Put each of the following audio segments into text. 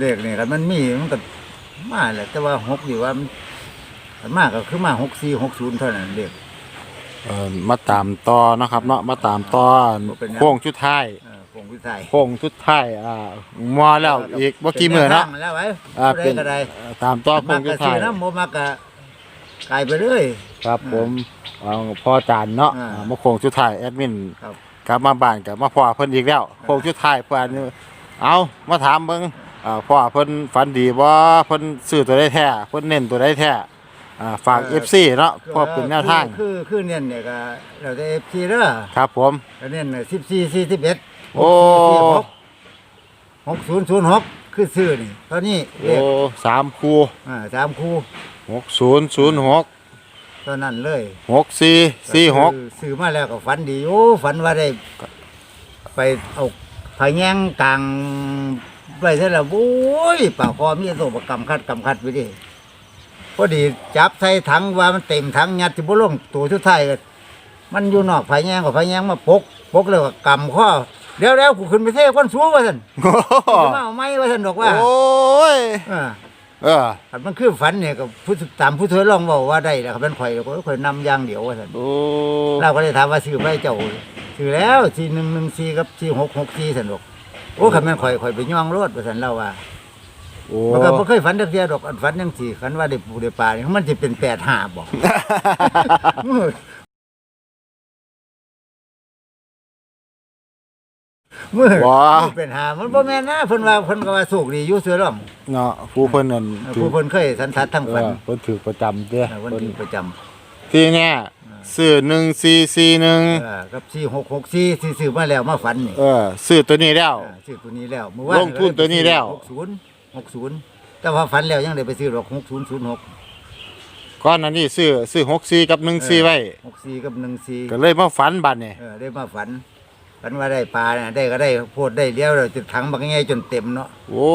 เลขนี่กันมันมีมันก็มาแหละแต่ว่าหกอยู่ว่ามันมันมากก็คือมาหกสี่หกศูนย์เท่านั้นเลข เอ่อมาตามต่อเนาะครับเนาะมาตามต่อเป็นหยัง โค้งชุดท้ายเออคงวิสัยโค้งชุดท้ายอ่ามาแล้วอีกบ่กี่มื้อเนาะป็แวทงแล้วไว้อ่าผู้เป็นใดก็ได้เอ่อตามต่อโค้มางกชุกะดซื้ท้าอย น้ำโมมากกะกลายไปเรื่อย ครับผมเอาพ่อจานเนาะอ่าอ่ามาโค้งชุดท้ายแอดมินครับ กลับมาบ้านกลับมาพ่อเพิ่นอีกแล้วโค้งชุดท้ายเพิ่นนี่เอามาถามเบิ่ง อ่าพ่อเพิ่นฝันดีบ่เพิ่นซื้อตัวได้แท้เพิ่นเน้นตัวได้แท้อ่าฝาก FC เนาะเพื่อเป็นแนวทางคือคือคือเนี่ยเนี่ยก็เราจะเอฟซีเด้อครับผม ก็เนี่ยสิบสี่สี่สิบเอ็ดโอ้ หกศูนย์ศูนย์หกคือซื้อนี่ตอนนี้เลโอ้ขสามคู่อ่าสามคู่หกศูนย์ศูนย์หกตอนนั้นเลยหกสี่สี่หกซื้อซื้อมาแล้วก็ฝันดีโอ้ฝันว่าได้ ไปเอาผาแยงกลาง ไปเท่าไหร่โอ้ยปากคอมีโซบกำคัดกำคัดไปดิพอดีจับใส่ถังว่ามันเต็มถังยัดที่บุลงตัวชุดไทายก็มันอยู่นอกผาแยงกับผาแยงมาปกปกแล้วก็กำข้อเดี๋ยวแล้วกูขึ้นไปเทคนสูงว่าท่นโอ้โหมาเอาไม้ว่าท่นบอกว่าโอ้ยเออเออคันมันคือฝันเนี่ยกับผู้ตามผู้เธอลองบอกว่าได้แล้วครับเป็นข่อยก็ข่อยนำอย่างเดียวว่าท่นโอ้เราก็เลยถามว่าซื้อไปเจ้าซื้อแล้วสี่หนึ่งหนึ่งสี่กับสี่หกหกสี่สันดอก โอ้คันแม่นข่อยข่อยไปย่องรถว่าสันเราว่าโอ้มันก็บ่เคยฝันจักเทียดอกอันฝันจังสี่ฝันว่าได้ปูได้ปลานี่มันสิเป็นแปดห้าบอกมือบ่มือเป็นหามันบ่แม่นนะเพิ่นว่าเพิ่นก็ว่าโชคดีอยู่เสือร่องเนาะผู้เพิ่นนั่นถือผู้เพิ่นเคยสันทัดทั้งเอฝันอเพิ่นถือประจำเด้อเออวันเพิ่นที่ประจำ ที่เนี่ย ซื้อหนึ่งสี่สี่หนึ่งเออกับสี่หกหกสี่ที่ซื้อมาแล้วมาฝันนี่เออซื้อตัวนี้แล้วอ่าซื้อตัวนี้แล้วเมื่อวานลงทุนตัวนี้แล้ว หกศูนย์หกศูนย์แต่ว่าฝันแล้วยังได้ไปซื้อดอกหกศูนย์ศูนย์หกก้อนนั้นนี่ซื้อซื้อหกสี่กับหนึ่งสี่ไว้ หกสี่กับหนึ่งสี่ก็เลยมาฝันบัดนี่เออได้มาฝันฝันว่าได้ปลาเนี่ยได้ก็ได้โพดได้เลี้ยวเราจะถังบักง่ายจนเต็มเนาะโอ้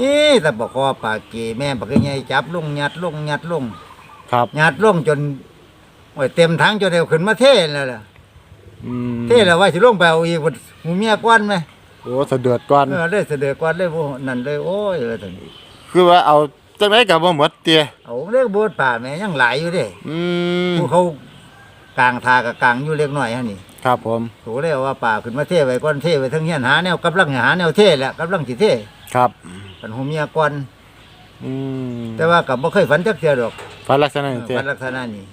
นี่แต่บอกคอปลาเกแม่บักง่ายจับลงยัดลงยัดลง ครับยัดลงจน โอ้ยเต็มถังจนเดียวขึ้นมาเทแล้วล่ะอืมเทแล้วว่าสิลงไปเอาอีกว่าหมูเมียก้อนไหมโอ้สะเดือดก่อน เออได้เสด็จก้อนเลยโอ้นั่นเลยโอ้ยเออถึงคือว่าเอาจังไดก็บ่หมดเตี้ยเอาเรียกโบสป่าแม่ยังหลายอยู่เด้อืมผู้เขากลางทากับกลางอยู่เล็กน้อยฮะนี่ครับผม โถเลยว่าป่าขึ้นมาเทไว้ก้อนเทไว้ทั้งเฮียนหาแนวกำลังหาแนวเทแหละกำลังสิเทครับฝันหูเมียก่อนอืมแต่ว่ากับบ่เคยฝันจักเทื่อดอก ฝันลักษณะนี้เตี้ยฝันลักษณะนี้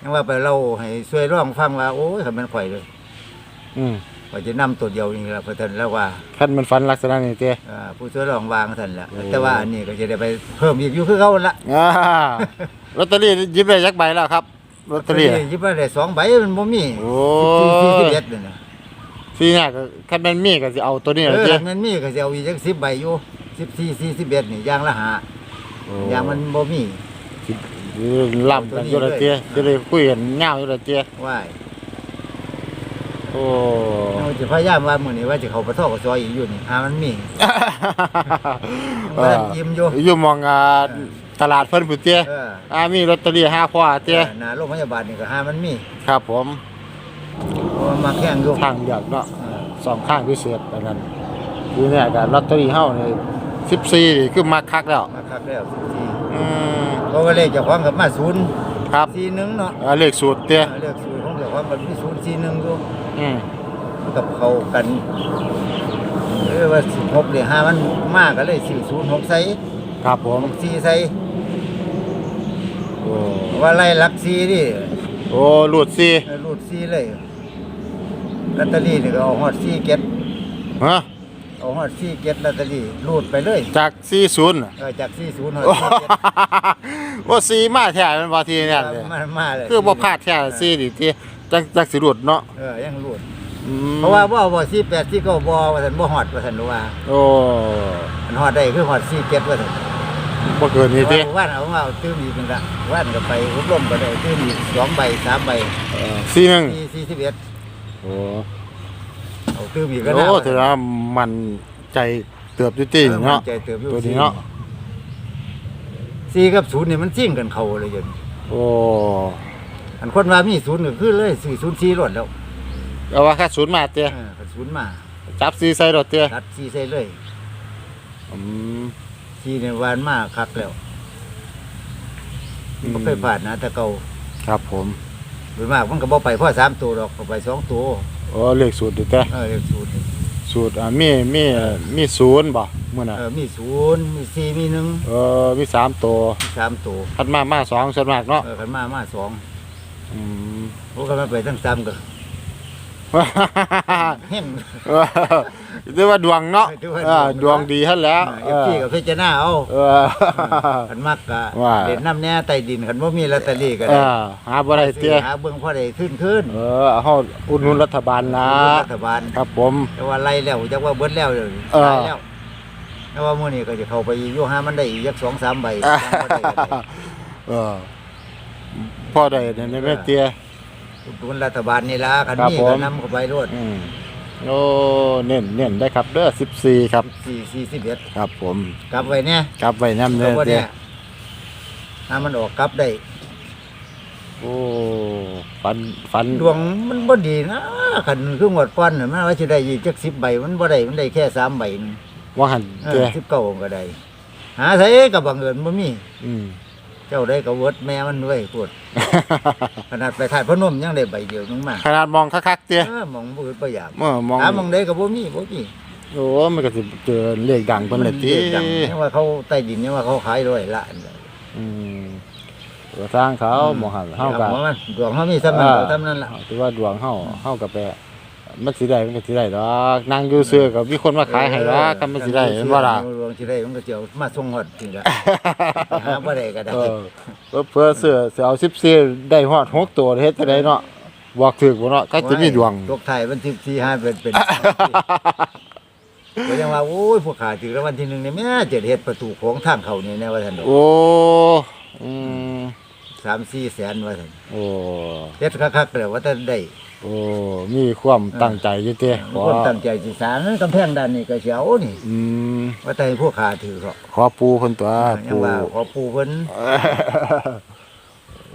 ยังว่าไปเล่าให้ช่วยร้องฟังว่าโอ้ยคันแมันข่อยเลยอืมข่อยจะนำตัวเดียวนี่ล่ะเพิ่นท่านแล้วว่าคันมันฝันลักษณะนี้เตี้ยอ่าผู้ช่วยร้องวางท่านแหละโอ้แต่ว่าอันนี้ก็จะได้ไปเพิ่มอีกอยู่คือเขาละอ่าลอตเตอรี่หยิบได้จักใบแล้วครับลอตเตอรี่หยิบมาได้สองใบมันบ่มีโอ้สิบสี่สิบเอ็ดนี่นะที่เนี่ยก็คันมันมีก็สิเอาตัวนี้เอล่ะอเตี้ยคันมันมีก็สิเอาอีกจัก10ใบอยู่14 41นี่อย่างละหาโอ้อย่างมันบ่มี ล่ำกันอยู่ละเตี้ยจะได้คุยกันยาวอยู่ละเตี้ยว่ายโอ้เราจะพยายามว่ามื้อนี้ว่าจะเข้าไปทอกบซอยอีกอยู่นี่หามันมีเอว่าอยิ้มอยู่อยู่มองอ่าตลาดเพิ่นพุ่นเตี้ยเอออ่ามีลอตเตอรี่ห้าขวาเตี้ยหน้าโรงพยาบาลนี่ก็หามันมีครับผมเพราะว่ามาแข่งอยู่ทางเลือกเนาะเออสองข้างพิเศษอันนั้นคือเนี่ยก็ลอตเตอรี่เฮานี่14นี่คือมักคักแล้วมาคักแล้ว14 อืมเพราะว่าเลขเจ้าของก็มา0ครับ41เนาะอ่าเลขสูตรเตี้ยเออเลขสูตรของเจ้าของก็มี0 41อยู่อืมมันกับเข้ากันเออว่า16นี่หามันมากก็เลยซื้อ06ใส่ครับผม64ใส่โอ้ว่าไล่หลัก4นี่โอ้หลุดสิเออรูด4เลยลอตเตอรี่นี่ก็เอาฮอด4เก็ตฮะ เอาฮอด4เก็ตลอตเตอรี่รูดไปเลยจาก40น่ะเออจาก40ฮอดโอ้4เก็ตว่าสีมาแท้แมันบ่ทีเนี่ยเลยมามาเลยคือบ่พลาดแท้สีนี่ที่จักจักสิหลุดเนาะเออยังรูดอืมเพราะว่าบ่บ่สี่แปดสี่เก้าบ่ว่าซั่นบ่ฮอดว่าซั่นรู้ว่าโอ้มันฮอดได้คือฮอดสี่เก็ดว่าซั่นบ่เกินนี้ติว่านเอามาเอาตื้มอีกนึงละว่านก็ไปอบรมก็ได้ตื้มอีกสองใบสามใบเออสีหนึงสี่สี่สิบเอ็ดโอ้เอา ตื้มอีกก็โอ้น่าถือว่ามันใจเติบอยู่ตินี่เนาะใจเติบอยู่ตัวนี้เนาะสี่กับศูนย์เนี่ยมันซิ่งกันเขาเลยจนโอ้อันคนว่ามีศูนย์ก็คือเลยสี่ศูนย์สี่รถแล้วเอาว่าแค่ศูนย์มาเตี้ยศูนย์มา จับสีใส่รถเตี้ยตัดสี่ใส่เลยอืมซีในวานมากคักแล้วมันเคยผ่านนะแต่เก่าครับผมโดยมากมันก็บ่ไปพ่อสามตัวหรอกไปสองตัว อ๋อเลขสูตรดิแต่เออเลขศูนย์สูตรอ่ามีมีมีศูนย์บ่มื้อน่ะเออมีศูนย์มีสี่มีหนึ่งเออมีสามตัวมีสามตัวพัดมามาสองส่วนมากเนาะเออขันมามาสองอืมโอ้ก็มาไปทั้งสามก็ เห็น เรียกว่าดวงเนาะถือว่าเออดวงดีท่านแล้วเอฟซีกับพิจารณาเอาเออ ขันมักกะว่า เด่นน้ำแน่ใต้ดินขันว่ามีลอตเตอรี่ก็เอได้อหาบ่ได้เตี้ยหาเบื้องพ่อได้ขึ้นขึ้นเออเอาเฮาอุดหนุนรัฐบาลนะ รัฐบาลครับผม แต่ว่าไล่แล้วจักว่าเบิดแล้วเลยเออ ตายแล้วแต่ว่ามื้อนี้ก็จะเข้าไปอยู่หามันได้อีกจักสองสามใบยังบ่ได้ก็ได้ เออพ่อได้เนี่ยแม่เตี้ย อุดหนุนรัฐบาลนี่ล่ะคันครับมีผก็มนำเข้าไปรวดอืมโอ้เน้นเน้นได้ครับเด้อ14ครับ4 41ครับผมกลับไว้เนี่ยกลับไว้นำเพเด้อราะว่าเตี้เนี่ยยถ้ามันออกกลับได้โอ้ฟันฟันดวงมันบ่ดีนะคันคืองวดก่อนน่ะมันว่าสิได้อีกจัก10ใบมันบ่ได้มันได้แค่3ใบนึงว่าหันเอเตี้อย19ก็ได้หาไสก็บังเอิญบ่มี อืม เจ้าได้ก็เวิร์ดแม่มันด้วยพูด ขนาดไปถ่ายพนมยังได้ใบเดียวนึงมาขนาดมองคักๆเตี้ยเออมองบ่อื่นบ่อยากเมื่อมองหามองได้ก็บ่มีบ่มีโอ้มันก็สิเจอเลขดังเพิ่นเลยติมัดังยังว่าเขาใต้ดินยังว่าเขาขายร้อยละอืมก็ทางเขาหมองหันเฮาก็ดวงมันดวงเขามีซ้ำนั้นก็ซ้ำนั้นล่ะถือว่าดวงเฮาเฮาก็ไป มันสิได้มันก็สิได้ดอกนั่งอยู่ซื่อก็มีคนมาขายให้ดอกก็มันสิได้แม่นบ่ล่ะดวงสิได้มันก็สิเอามาส่งฮอดนี่ล่ะหาบ่ได้ก็ได้เออเพื่อเสื้อสิเอา14ได้ฮอด6ตัวเฮ็ดจังไดเนาะบอกถูกบ่เนาะก็จะมีดวงตกไทายวันที่4 5เป็นเป็นก็ยังว่าโอ้ยพวกขาถึงรางวัลที่หนึ่งนี่แม่จะเฮ็ดประตูโของทางเขานี่แน่ว่าซั่นดอกโอ้อืม3-4แสนว่าซั่นโอ้เฮ็ดคักๆแล้วว่าแต่ได้ โอ้ มีความตั้งใจอยู่เต้คนตั้งใจสิสร้างกำแพงด้านนี้ก็สิเอานี่อืมว่าแต่ให้พวกขาถือเขาขอปูเพิ่นตัวยัปูงว่าขอปูเพิ่น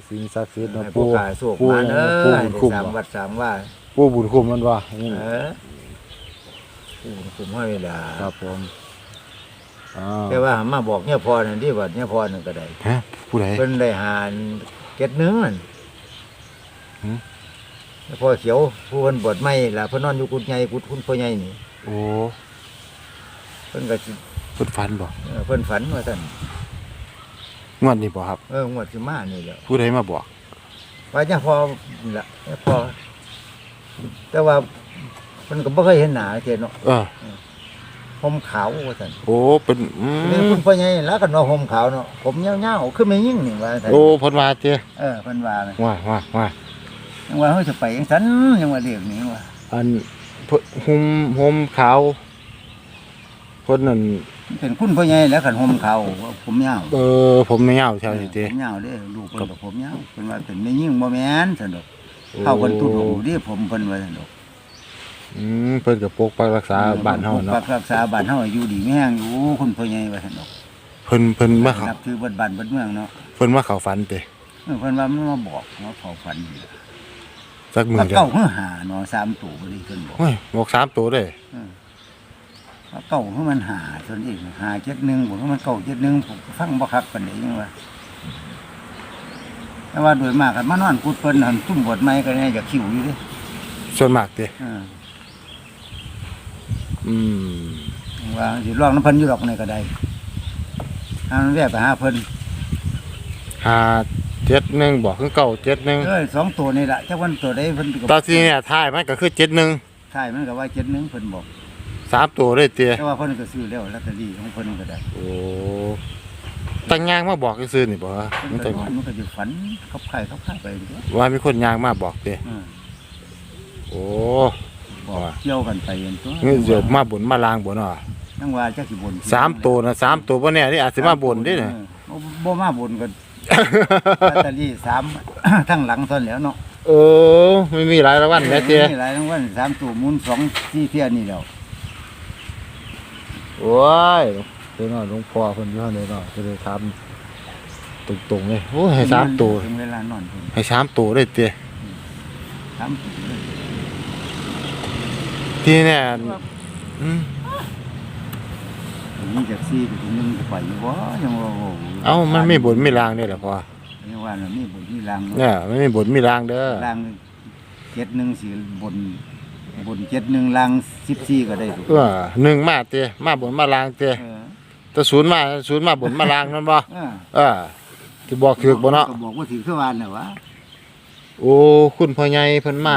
สิ่งศักดิ์สิทธิ์เนาะให้พปูวกขาสวกปูมาเด้อปูให้บุญได้คุ้มสร้างบ่วัดสร้างว่าปูบุญคุ้มมันว่านี่เออปูบุญคุ้มให้เวลาครับผมอ่าแต่ว่าหามาบอกเนี่ยพอนั่นที่ว่าเนี่ยพอนั่นก็ได้ฮะผู้ใด เพิ่นได้หารเก็ดหนึงนั่นหืมเนี่ย พ่อเขียวผู้เพิ่นบวชใหม่ล่ะเพิ่นนอนอยู่กุฏใหญ่กุฏคุณพ่อใหญ่นี่โอ้เพิ่นก็สิเพิ่นฝันบ่เออเพิ่นฝันว่าซั่นงวดนี้บ่ครับ เอองวดสิมานี่แหละผู้ใดมาบอกว่าจะพอนี่ละเนี่ยพอ แต่ว่ามันก็บ่เคยเห็นหน้าเจเนาะเออผมขาวว่าซั่นโอ้เป็นอืนี่มคุณพ่อใหญ่แล้วกันว่าผมขาวเนาะผมยาวๆคือไม่ยิ่งนี่ว่าซั่นโอ้เพิ่นว่าเต้เออเพิ่นว่านะว่าว่าว่า ยังว่าเฮาจะไปจังซั่นยังว่าเรียกนี่ว่าอันเพิ่นห่มห่มขาวเพิ่นนั่นมันเป็นคุณพ่อใหญ่แล้วกันผมขาวว่าผมยาวเออ ผมไม่ยาวใช่เต้ผมยาวเด้ลูกเพิ่นก็ผมยาวเพิ่นว่าเป็นไม่ยิ่งบ่แม่นซั่นดอกเข้ากันตุดหูดิผมเพิ่นว่าซั่นดอกอืมเพิ่นก็ปกปักรักษาบ้านเฮาปกเนาะปักรักษาบ้านเฮาอยู่ดีมีแฮงอยู่คุณพ่อใหญ่ว่าซั่นดอกเพิ่นเพิ่นมาเขานับถือเบิดบ้านเบิดเมืองเนาะเพิ่นมาเข้าฝันเต้เออเพิ่นว่ามันมาบอกว่าเขาฝันนี่ล่ะ สักมื้ว่าอเดียเก้าวเฮือหาเนาะสามตัวบ่ได้เพิ่นบอกโอ้ยบอกสามตัวเด้เออว่าเก้าเฮือมันหาตนเองหาเจ็ดหนึ่งบอกว่ามันเก้าเจ็ดหนึ่งผมก็ฟังบ่คักปานใดยังว่าแต่ว่าโดยมากกันมานอนกุดเพิ่นหันซุ่มบทใหม่ก็เนี่ยอยากคิวอยู่เดิส่วนมากเต้เอออืมว่าสิลองน้ำเพิ่นอยู่ดอกในก็ได้หามันแวะไปหาเพิ่นห้า เจ็ดหนึ่งบอกคือเก้าเจ็ดหนึ่งเอ้ยสองตัวนี่ล่ะจักวันตัวใดเพิ่นก็ตอนที่เนี่ยท้ายมันก็คือเจ็ดหนึ่งใช่มันก็ว่าเจ็ดหนึ่งเพิ่นบอกสามตัวเลยเต้แต่ว่าเพิ่นก็ซื้อแล้วลอตเตอรี่ของเพิ่นก็ได้โอ้ตั้งยางมาบอกซื่อๆนี่บ่ฮะเพิ่นมันก็ตั้งนอนมันก็อยู่ฝันขับไข่ขับไข่ไปเด้อว่ามีคนยางมาบอกเต้เออโอ้บอกว่าเกี่ยวกันไปเห็นตัวนี่เดี๋ยวมาบนมาลางบนอะจังว่าจักสิบนสามตัวนะสามตัวบ่แน่นี่อาจสิมาบนเด้เนี่ยเออบ่บ่มาบนกัน ลอตเตอรี่สาม ทั้งหลังตอนแล้วเนาะเออไม่มีหลายรางวัลแม่เต้มีหลายรางวัลสามตัวหมุนสองที่เที่ยนี่แล้วโอ้ยเดี๋ยวเนาะหลวงพ่อเพิ่นอยู่หั่นเลยเนาะจะได้ถามตรงๆเลยโอ้ยให้สามตัวถึงเวลานอนเพิ่นให้สามตัวเลยเต้สามตัวเลยที่เนี่ยอืม นี่จากซี่ไปถึงนึงจะไปอยู่บ่ยังว่าโอ้โหเอ้ามันมีบนมีรางเด้อล่ะพ่อยังว่าน่ะมีบนมีรางเนี่ยมันมีบนมีรางเด้อรางเจ็ดหนึ่งสี่บนบนเจ็ดหนึ่งรางสิบสี่ก็ได้ถูกเออหนึ่งมาเตะมาบนมาลางเตะเออแต่ศูนย์มาศูนย์มาบนมาลางนั่นบ่เออเออที่บอกถือบ่เนาะก็บอกว่าถือขึ้นวานน่ะวะโอ้คุณพ่อใหญ่เพิ่นมา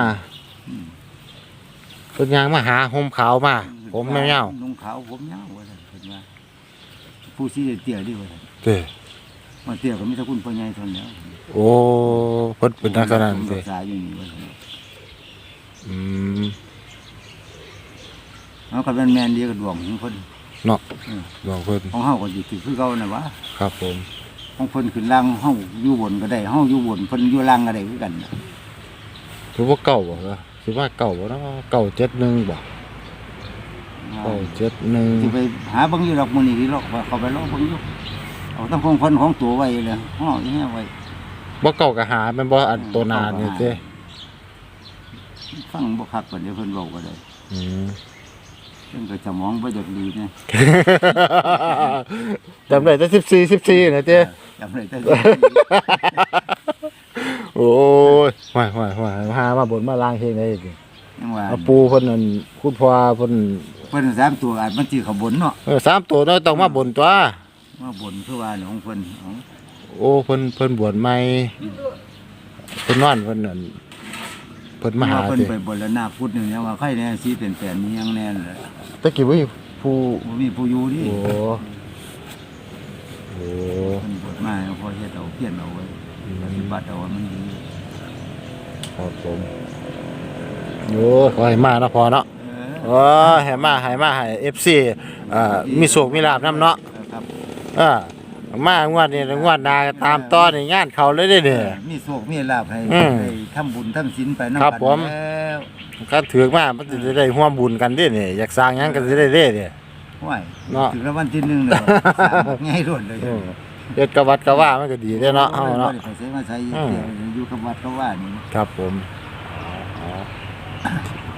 อืมเพิ่นย่างมาหาห่มขาวมาผมแม่ยาวนุ่งขาวผมยาวว่าซั่นเพิ่น ว่าผู้ชี้เตี้ยดิว่าซั่นเด้มาเตี้ยก็มีแต่คุณพ่อใหญ่เท่านั้นโอ้เพิ่นเป็นนักษณะผมเด้รักษาอยู่นี่ว่าซั่นอืมเอาก็เป็นแม่นเดียวกับดวงของเพิ่นเนาะเออบอกเพิ่นของเฮาก็สิถือคือเก่าน่ะวะครับผมของเพิ่นขึ้นล่างเฮาอยู่บนก็ได้เฮาอยู่บนเพิ่นอยู่ล่างก็ได้คือกันน่ะ ถือว่าเก่าบ่ล่ะสิว่าเก่าบ่เนาะเก่าเจ็ดหนึ่งบ่ เก่าเจ็ดหนึ่งสิไปหาเบิ่งอยู่ดอกมื้อนี้ที่ลอกว่าเขาไปลอกเบิ่งอยู่เอาตั้งของเพิ่นของตัวไว้เลยเฮาอย่างเงี้ยไว้บ่เก่าก็หาแม่นบ่อันตัวหนานี่เด้ฟังบ่คักกว่าเดี๋ยวเพิ่นเว้าก็ได้อืมเพิ่นก็สมองบ่อยากดีนะจำได้แต่สิบสี่สิบสี่นะเจ้จำได้แต่โอ้ยห่วยห่วยห่วยหามาบนมาล้างเฮงได้ดิยังว่าเอาปูเพิ่นนั่นคุณพ่อเพิ่นเพิ่นสามตัวอาจมันสิเขาบนเนาะเออสามตัวเนาะต้องมาบนตัวว่าบนคือว่าของเพิ่นของโอ้เพิ่นเพิ่นบวชใหม่เพิ่นนอนเพิ่นนั่นเพิ่นมาหาเพิ่นติไปบนแล้วหน้าพุทธนึงยังว่าใครแน่สิเป็นแปลนนี้ยังแน่เลยตะกี้บ่มีผู้บ่มีผู้อยู่นี่โอ้โอ้เพิ่นบวชมาแล้วพอเฮ็ดเอาเพี้ยนเอาไว้ปฏิบัติเอาให้มันดีครับผมโอ้ขอให้มาเนาะพอเนาะ เออโอ้ให้มาให้มาให้ FC อ่ามีโชคมีลาภนํเนาะครับเออมางวดนี้งวดหน้าก็ตามต่อในงานเขาเลยเด้อเนี่ย มีโชคมีลาภให้อืมได้ทำบุญทำศีลไปนำครับกันผม แล้วก็ถือมามันจะได้ร่วมบุญกันเด้อเนี่ยอยากสร้างหยังก็สิได้เด้อเนี่ยห้วยเนาะ ถึงรางวัลที่หนึ่งเลยง่ายรวดเลยเออเฮ็ดกะวัดกะว่ามันก็ดีเด้อเนาะเฮาเนาะบ่ได้ไปใช้มาใช้อืมเดี๋ยวอยู่กับวัดก็ว่านี่ครับผมอ๋อ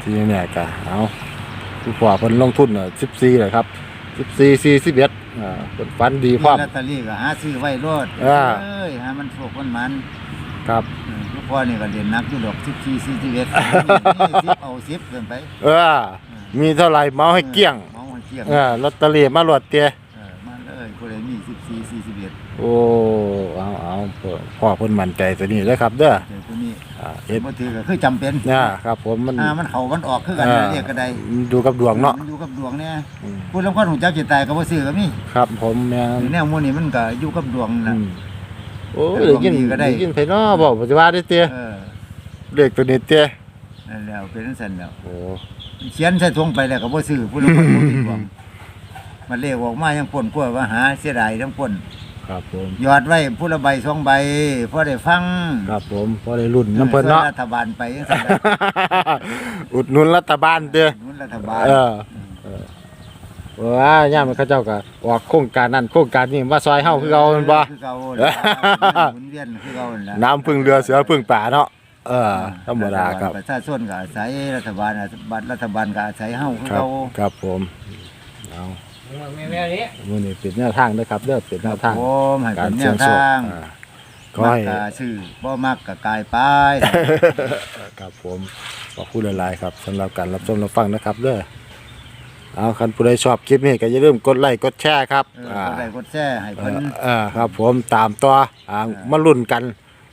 ที่เนี่ยก็เอา ผู้พ่อเพิ่นลงทุนน่ะ14แหละครับ14 41อ่าเพิ่นฝันดีพร้อม ลอตเตอรี่ก็หาซื้อไว้รดอ่าเอ้ยหามันโชคมันมันครับ เออลูกพ่อนี่ก็เรียนนักอยู่ดอก14 41 20เอา10เกินไปเออ มีเท่าไหร่เมาให้เกลี้ยงเมาให้เกลี้ยงเออลอตเตอรี่มาโหลดเตียเออมาเลยผู้ใดมี14 41โอ้เอาเอาพ่อเพิ่นมั่นใจตัวนี้เลยครับ เด้อเดี๋ยวตัวนี้อ่า เฮ็ดบ่ถือก็คือจำเป็นเนี่ยครับผมมัน อ่ามันเข้ามันออกคือกันอ่า เรียกก็ได้ดูกับดวงเนาะ มันอยู่กับดวงเนี่ยอืมผู้ลางคนหูจักสิตายก็บ่ซื้อก็มีครับผมแม่นหรือแนวหมู่นี้มันก็อยู่กับดวงอืนะมโอ้แต่ได้ยินดวงดีก็ได้ ได้ยินไผเนาะบอกปัจจุบันได้เตียเออเลขตัวนี้เตียนั่นแล้วเป็นจังซั่นแล้ว โอ้เขียนใส่ถุงไปแล้วก็บ่ซื้อผู้ลางคนบ่มีดวงมันเลขออกมายังป่นกลัวว่าหาเสียดายทั้งป่น ครับผมหยอดไว้ผู้ละใบสองใบพอได้ฟังครับผมพอได้รุ่นน้ำเพิ่นเนาะส่วรัฐบาลไปจังซั่นแหละอุดหนุนรัฐบาลเตียหนุนรัฐบาลเออเออว่าย่ามเขาเจ้าก็ออกโครงการนั้นโครงการนี้มาซอยเฮาคือเก่าแม่นบ่ คือเก่าแหละหมุนเวียนคือเก่าแหละน้ำพึ่งเรือเสือพึ่งป่าเนาะ เออ ธรรมดาครับ ประชาชนก็อาศัยรัฐบาลบัตรรัฐบาลก็อาศัยเฮาคือครับ เก่าครับผม เอา แม่แม่นี้มื้อนี้เป็นแนวทางนะครับเด้อเป็นแนวทางผมให้กาเป็รนแนเสี่ยงวโชคทางอ่าก็มักให้ก็ชื่อบ่มักก็กายไป ครับผมขอบคุณหลายๆครับสำหรับการรับชมรับฟังนะครับเด้อเอาคันผู้ใดชอบคลิปนี้ก็อย่าลืมกดไลค์กดแชร์ครับเออกดไลค์กดแชร์ให้เอเพิ่นอเออครับผมตามต่ออ่ามาลุ้นกัน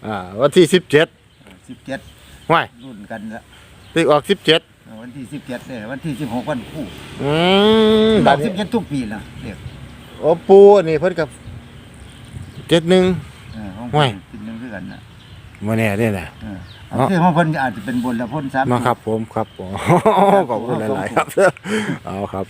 อ่าวันที่ 17 17ห้วยรุ่นกันละเลขออก 17 วันที่17เนี่ยวันที่16วันคู่อืมดบัอดกนี้17ทุกปีนะเรียกโอ้ปูนี่เพิ่นกับ71เออของห่วยกินนึงคือกันน่ะมาแน่เนี่ยนะ เออเอาที่ของเพิ่นอาจจะเป็นบนละพ้นซ้ำมาครับผมครับผมขอบคุณหลาย ๆ ครับ เอาครับ